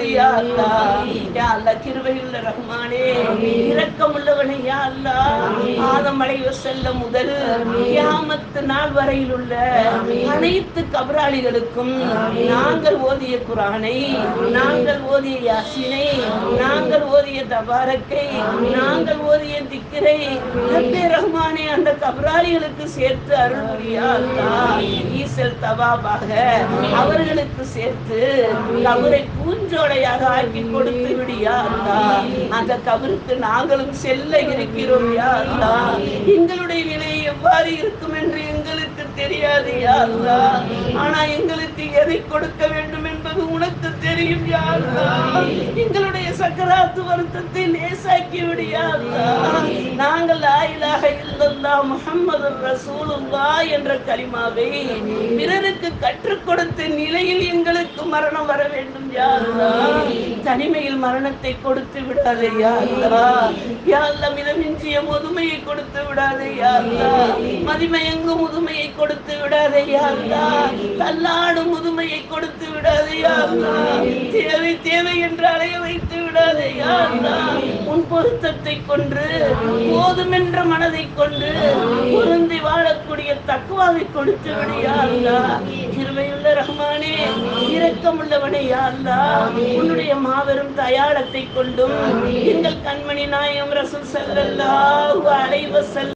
விடியா அல்லா யா அல்லா கிருபையுள்ள ரஹ்மானே இரக்கமுள்ளவனே யா அல்லா. அலைவ செல்ல முதல் கியாமத்து நாள் வரையில் உள்ள அனைத்து கபராளிகளுக்கும் நாங்கள் ஓதிய குரானை நாங்கள் ஓதிய யாசினை நாங்கள் ஓதிய தபாரக்கை நாங்கள் ஓதிய திக்கிரை ரப்பே ரஹ்மானே அந்த கபராளிகளுக்கு சேர்த்து அருள் புரியா. ஈசல் தவாபாக அவர்களுக்கு சேர்த்து கபரை பூஞ்சோடையாக ஆக்கி கொடுத்து விடியா. அந்த கபருக்கு நாங்களும் செல்ல இருக்கிறோம் யா அல்லாஹ். எங்களுடைய நிலை எவ்வாறு இருக்கும் என்று எங்களுக்கு தெரியாது யாருதா ஆனா எங்களுக்கு எதை கொடுக்க வேண்டும் என்பது உனக்கு தெரியும் யாருதா எங்களுடைய சக்கராத்து வருத்தத்தை லேசாக்கி விடியா நாங்கள் ஆயிலாக இல்லல்லா முகம்மது ரசூலுல்லா என்ற கலிமாவை பிறருக்கு கற்றுக் கொடுத்த நிலையில் எங்களுக்கு மரணம் வர வேண்டும் யாருதா தனிமையில் மரணத்தை கொடுத்து விடாதே யா முதுமையை கொடுத்து விடாதே மதிமயங்கு முதுமையை கொடுத்து விடாதையா தள்ளாடும் முதுமையை கொடுத்து விடாதையா தேவை தேவை என்று அலைய வைத்து விடாதையா உன் பொருத்தத்தை கொன்று போதுமென்ற மனதை கொண்டு தக்குவாவை கொடுத்து விடியா அல்லாஹ். கிருபையுள்ள ரஹ்மானே இரக்கமுள்ளவனே யா அல்லாஹ். உன்னுடைய மாபெரும் தயாளத்தை கொண்டும் எங்கள் கண்மணி நாயம் ரசூல் செல்லல்லா அலைவ செல்ல